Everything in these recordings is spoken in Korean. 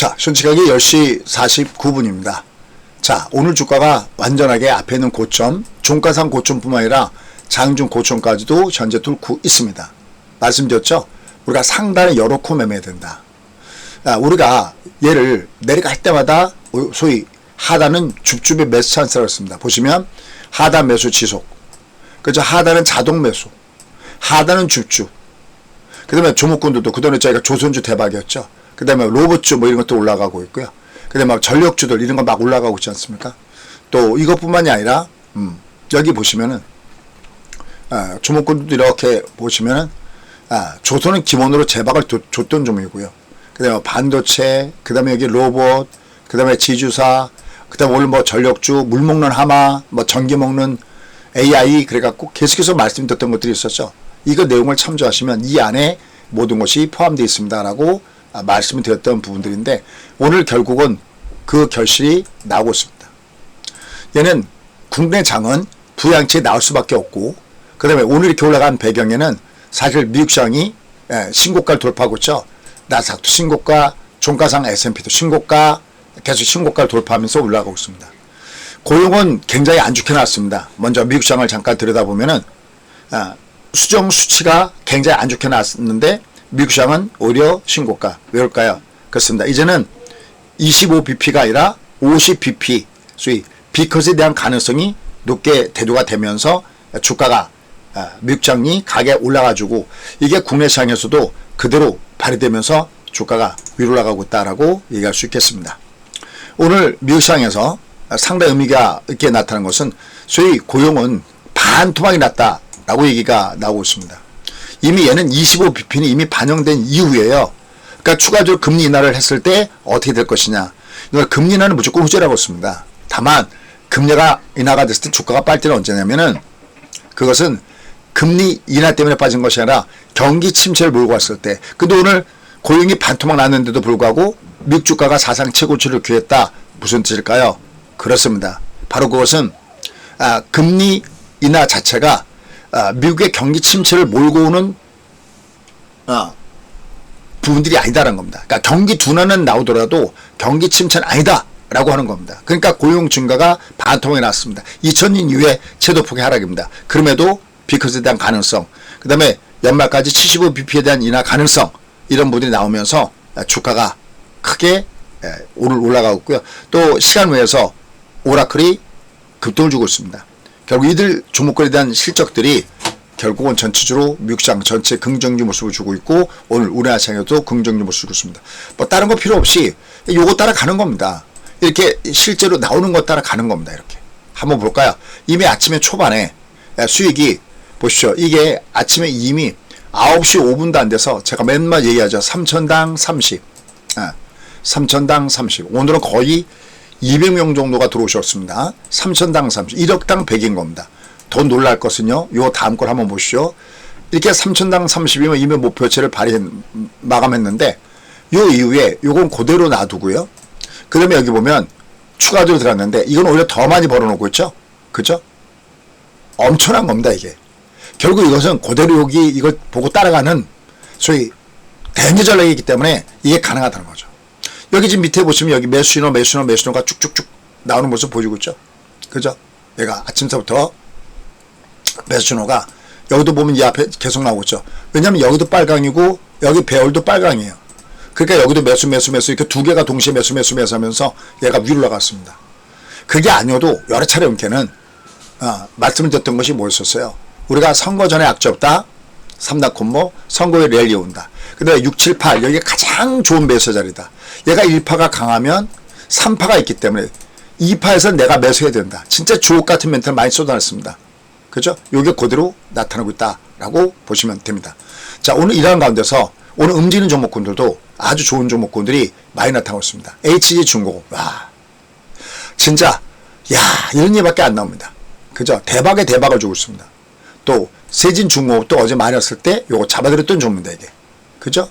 자, 현시각이 10시 49분입니다. 자, 오늘 주가가 완전하게 앞에 있는 고점, 종가상 고점뿐만 아니라 장중 고점까지도 현재 뚫고 있습니다. 말씀드렸죠? 우리가 상단에 열어코 매매해야 된다. 아, 우리가 얘를 내려갈 때마다 소위 하단은 줍줍의 매수 찬스라고 했습니다. 보시면 하단 매수 지속. 그죠? 하단은 자동 매수. 하단은 줍줍. 그 다음에 조목군들도 그 다음에 저희가 조선주 대박이었죠. 그 다음에 로봇주 뭐 이런 것도 올라가고 있고요. 그 다음에 막 전력주들 이런 거 막 올라가고 있지 않습니까? 또 이것뿐만이 아니라, 음, 여기 보시면은, 아, 조목군들도 이렇게 보시면은, 아, 조선은 기본으로 제박을 도, 줬던 종목이고요. 그 다음에 반도체, 그 다음에 여기 로봇, 그 다음에 지주사, 그 다음에 오늘 뭐 전력주, 물 먹는 하마, 뭐 전기 먹는 AI, 그래갖고 계속해서 말씀드렸던 것들이 있었죠. 이거 내용을 참조하시면 이 안에 모든 것이 포함되어 있습니다라고 아, 말씀을 드렸던 부분들인데 오늘 결국은 그 결실이 나오고 있습니다. 얘는 국내 장은 부양치에 나올 수밖에 없고 그 다음에 오늘 이렇게 올라간 배경에는 사실 미국 시장이 예, 신고가를 돌파하고 있죠. 나스닥도 신고가, 종가상 S&P도 신고가, 계속 신고가를 돌파하면서 올라가고 있습니다. 고용은 굉장히 안 좋게 나왔습니다. 먼저 미국 시장을 잠깐 들여다보면은 아, 수정 수치가 굉장히 안 좋게 나왔는데 미국 시장은 오히려 신고가. 왜그럴까요? 그렇습니다. 이제는 25bp가 아니라 50bp, 소위 비컷에 대한 가능성이 높게 대두가 되면서 주가가 아, 미국 장이 가격 올라가지고 이게 국내 시장에서도 그대로 발휘되면서 주가가 위로 올라가고 있다라고 얘기할 수 있겠습니다. 오늘 미국 시장에서 상당히 의미가 있게 나타난 것은 소위 고용은 반토막이 났다라고 얘기가 나오고 있습니다. 이미 얘는 25bp는 이미 반영된 이후에요. 그러니까 추가적으로 금리 인하를 했을 때 어떻게 될 것이냐. 그러니까 금리 인하는 무조건 후제라고 했습니다. 다만 금리가 인하가 됐을 때 주가가 빨 때는 언제냐면은 그것은 금리 인하 때문에 빠진 것이 아니라 경기 침체를 몰고 왔을 때. 근데 오늘 고용이 반토막 났는데도 불구하고 미국 주가가 사상 최고치를 기했다. 무슨 뜻일까요? 그렇습니다. 바로 그것은 아, 금리 인하 자체가 아, 미국의 경기 침체를 몰고 오는 아, 부분들이 아니다라는 겁니다. 그러니까 경기 둔화는 나오더라도 경기 침체는 아니다 라고 하는 겁니다. 그러니까 고용 증가가 반토막이 났습니다. 2000년 이후에 채도폭의 하락입니다. 그럼에도 비컷에 대한 가능성, 그 다음에 연말까지 75bp에 대한 인하 가능성 이런 부분들이 나오면서 주가가 크게 올라가고 있고요. 또 시간 외에서 오라클이 급등을 주고 있습니다. 결국 이들 종목군에 대한 실적들이 결국은 전체적으로 미국 시장 전체 긍정적 모습을 주고 있고 오늘 우리나라 시장에도 긍정적 모습을 주고 있습니다. 뭐 다른 거 필요 없이 요거 따라 가는 겁니다. 이렇게 실제로 나오는 것 따라 가는 겁니다. 이렇게 한번 볼까요? 이미 아침에 초반에 수익이 보십시오. 이게 아침에 이미 9시 5분도 안 돼서 제가 맨날 얘기하죠. 3천당 30. 아, 3천당 30. 오늘은 거의 200명 정도가 들어오셨습니다. 3천당 30. 1억당 100인 겁니다. 더 놀랄 것은요. 요 다음 걸 한번 보시죠. 이렇게 3천당 30이면 이미 목표치를 발휘 마감했는데 요 이후에 요건 그대로 놔두고요. 그 다음에 여기 보면 추가적으로 들어갔는데 이건 오히려 더 많이 벌어놓고 있죠. 그죠? 엄청난 겁니다, 이게. 결국 이것은 그대로 여기 이걸 보고 따라가는 소위 대응기 전략이기 때문에 이게 가능하다는 거죠. 여기 지금 밑에 보시면 여기 매수신호, 매수신호, 매수신호가 쭉쭉쭉 나오는 모습 보여주고 있죠. 그죠? 얘가 아침부터 매수신호가 여기도 보면 이 앞에 계속 나오고 있죠. 왜냐면 여기도 빨강이고 여기 배열도 빨강이에요. 그러니까 여기도 매수, 매수, 매수 이렇게 두 개가 동시에 매수, 매수, 매수 하면서 얘가 위로 올라갔습니다. 그게 아니어도 여러 차례 은케는 어, 말씀을 드렸던 것이 뭐였었어요? 우리가 선거 전에 악재 없다. 삼다 콤보 선거에 랠리 온다. 근데 6, 7, 8 여기가 가장 좋은 매수 자리다. 얘가 1파가 강하면 3파가 있기 때문에 2파에서 내가 매수해야 된다. 진짜 주옥 같은 멘트를 많이 쏟아냈습니다. 그죠? 요게 그대로 나타나고 있다라고 보시면 됩니다. 자, 오늘 이러한 가운데서 오늘 움직이는 종목군들도 아주 좋은 종목군들이 많이 나타나고 있습니다. HG 중공, 와. 진짜, 야, 이런 얘기밖에 안 나옵니다. 그죠? 대박의 대박을 주고 있습니다. 또, 세진 중공업도 어제 많이 왔을 때 요거 잡아들였던 종목입니다, 이게. 그죠?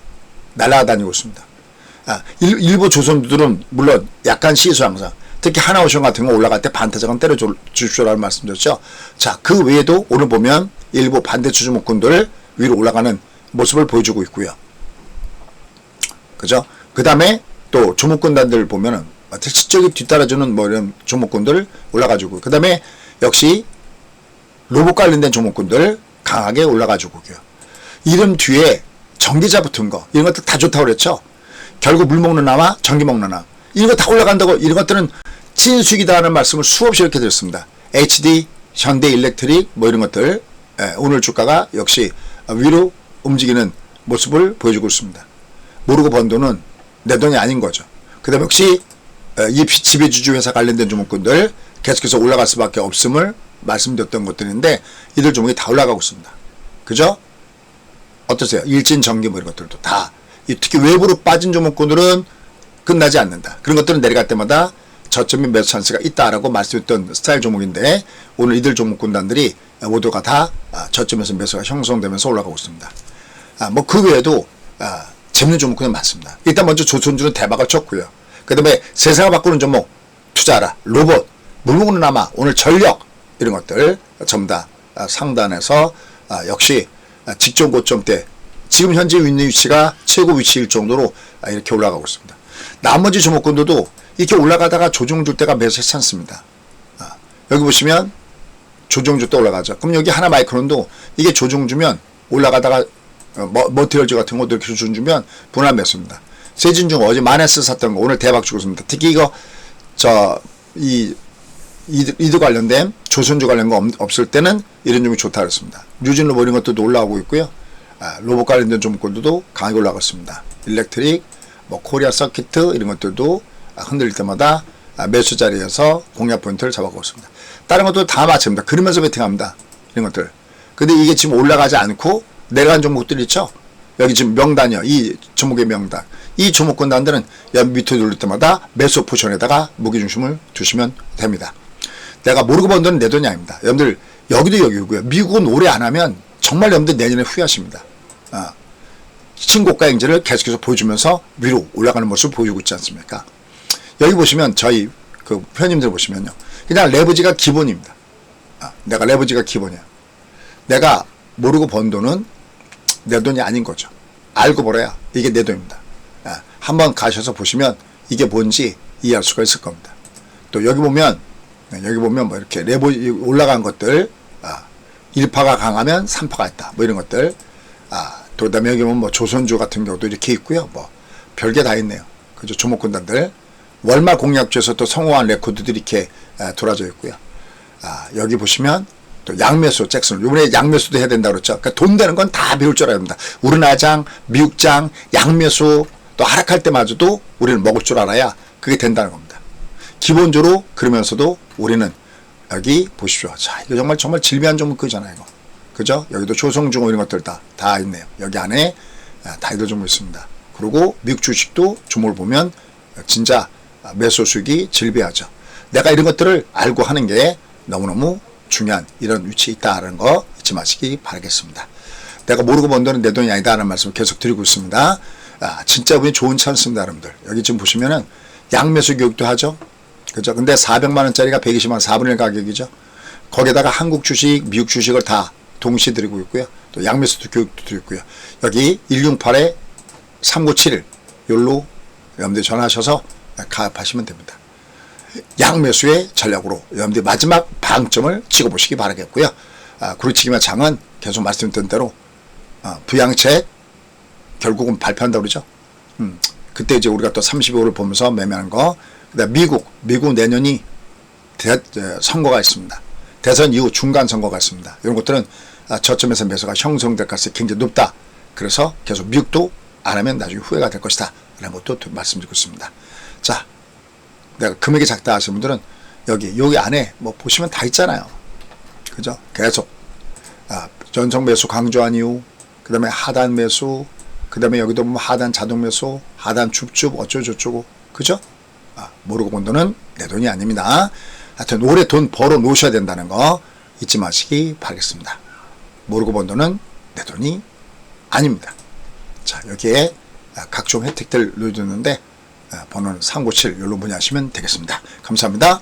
날아다니고 있습니다. 아, 일, 일부 조선주들은 물론 약간 시수 항상 특히 하나오션 같은 거 올라갈 때 반타작은 때려주십시오라는 말씀드렸죠. 자, 그 외에도 오늘 보면 일부 반대 주주목군들 위로 올라가는 모습을 보여주고 있고요. 그죠? 그 다음에 또 조목군단들 보면은 실적이 뒤따라주는 뭐 이런 조목군들 올라가지고 그 다음에 역시 로봇 관련된 조목군들 강하게 올라가지고요. 이름 뒤에 전기자 붙은 거 이런 것들 다 좋다고 그랬죠. 결국 물 먹는 나와 전기 먹는 나 이런 거다 올라간다고 이런 것들은 찐수익이다 하는 말씀을 수없이 이렇게 드렸습니다. HD, 현대 일렉트릭 뭐 이런 것들 예, 오늘 주가가 역시 위로 움직이는 모습을 보여주고 있습니다. 모르고 번 돈은 내 돈이 아닌 거죠. 그 다음에 역시 어, 이 지배주주 회사 관련된 종목군들 계속해서 올라갈 수밖에 없음을 말씀드렸던 것들인데 이들 종목이 다 올라가고 있습니다. 그죠? 어떠세요? 일진 전기 뭐 이런 것들도 다 특히 외부로 빠진 종목군들은 끝나지 않는다. 그런 것들은 내려갈 때마다 저점이 매수 찬스가 있다라고 말씀했던 스타일 종목인데 오늘 이들 종목 군단들이 모두가 다 아, 저점에서 매수가 형성되면서 올라가고 있습니다. 아, 뭐 그 외에도 아, 재밌는 종목군이 많습니다. 일단 먼저 조선주는 대박을 쳤고요. 그 다음에 세상을 바꾸는 종목 투자하라 로봇 물먹는 남아 오늘 전력 이런 것들 전부 다 상단에서 역시 직전 고점대 지금 현재 있는 위치가 최고 위치일 정도로 이렇게 올라가고 있습니다. 나머지 종목군들도 이렇게 올라가다가 조정 줄 때가 매수했지 않습니다. 아, 여기 보시면 조정 줄 때 올라가죠. 그럼 여기 하나 마이크론도 이게 조정 주면 올라가다가 어, 머티리얼즈 같은 것도 이렇게 조정 주면 분할 매수입니다. 세진중 어제 마네스 샀던 거 오늘 대박 주고 있습니다. 특히 이거 저이 이드, 이드 관련된 조선주 관련 거 없, 을 때는 이런 종이 좋다 그랬습니다. 뉴진로 뭐 이런 것도 올라오고 있고요. 아, 로봇 관련된 종목들도 강하게 올라가고 있습니다. 일렉트릭, 뭐 코리아 서키트 이런 것들도 흔들릴 때마다 매수 자리에서 공략 포인트를 잡아가고 있습니다. 다른 것도 다 마찬가지입니다. 그러면서 베팅합니다. 이런 것들. 근데 이게 지금 올라가지 않고 내려간 종목들 있죠? 여기 지금 명단이요. 이 종목의 명단. 이 종목 군단들은 밑에 누를 때마다 매수 포션에다가 무게중심을 두시면 됩니다. 내가 모르고 번 돈은 내 돈이 아닙니다. 여러분들 여기도 여기고요. 미국은 오래 안 하면 정말 여러분들 내년에 후회하십니다. 아, 신고가 행진을 계속해서 보여주면서 위로 올라가는 모습을 보여주고 있지 않습니까? 여기 보시면 저희 그 회원님들 보시면요. 그냥 레버지가 기본입니다. 아, 내가 레버지가 기본이야. 내가 모르고 번 돈은 내 돈이 아닌 거죠. 알고 벌어야 이게 내 돈입니다. 아, 한번 가셔서 보시면 이게 뭔지 이해할 수가 있을 겁니다. 또 여기 보면 네, 여기 보면 뭐 이렇게 레버 올라간 것들 아, 1파가 강하면 3파가 있다. 뭐 이런 것들 아, 여기 보면 뭐 조선주 같은 경우도 이렇게 있고요. 뭐 별게 다 있네요. 그죠? 조목군단들 월말 공약주에서 또 성공한 레코드들이 이렇게 돌아져 있고요. 아, 여기 보시면 또 양매수 잭슨 이번에 양매수도 해야 된다 그랬죠. 그러니까 돈 되는 건 다 배울 줄 알아야 됩니다. 우르나장, 미국장, 양매수 또 하락할 때마저도 우리는 먹을 줄 알아야 그게 된다는 겁니다. 기본적으로 그러면서도 우리는 여기 보십시오. 자, 이거 정말 정말 질비한 종목이잖아요. 이거. 그죠? 여기도 조성중호 이런 것들 다, 다 있네요. 여기 안에 다 이들 종목 있습니다. 그리고 미국 주식도 종목을 보면 진짜 매수 수익이 질비하죠. 내가 이런 것들을 알고 하는 게 너무너무 중요한 이런 위치에 있다는 거 잊지 마시기 바라겠습니다. 내가 모르고 번 돈은 내 돈이 아니다라는 말씀을 계속 드리고 있습니다. 아, 진짜 운이 좋은 찬스입니다, 여러분들. 여기 지금 보시면은 양매수 교육도 하죠. 그죠? 근데 400만 원짜리가 120만 4분의 1 가격이죠. 거기에다가 한국 주식, 미국 주식을 다 동시에 드리고 있고요. 또 양매수도 교육도 드리고 있고요. 여기 168에 3971 요로 여러분들 전화하셔서 가입하시면 됩니다. 양매수의 전략으로 여러분들 마지막 방점을 찍어보시기 바라겠고요. 아, 구리치기만 장은 계속 말씀드린 대로 아, 부양책 결국은 발표한다고 그러죠. 음, 그때 이제 우리가 또 32호를 보면서 매매하는 거. 그다음 미국, 미국 내년이 대, 선거가 있습니다. 대선 이후 중간 선거가 있습니다. 이런 것들은 아, 저점에서 매수가 형성될 가능성이 굉장히 높다. 그래서 계속 미국도 안 하면 나중에 후회가 될 것이다. 라는 것도 말씀드리고 있습니다. 자, 내가 금액이 작다 하시는 분들은 여기, 여기 안에 뭐 보시면 다 있잖아요. 그죠? 계속. 아, 전성 매수 강조한 이유, 그 다음에 하단 매수, 그 다음에 여기도 보면 하단 자동 매수, 하단 줍줍, 어쩌고저쩌고. 그죠? 아, 모르고 본 돈은 내 돈이 아닙니다. 하여튼 오래 돈 벌어 놓으셔야 된다는 거 잊지 마시기 바라겠습니다. 모르고 번 돈은 내 돈이 아닙니다. 자, 여기에 각종 혜택들 누르는데 번호는 397 열로 문의하시면 되겠습니다. 감사합니다.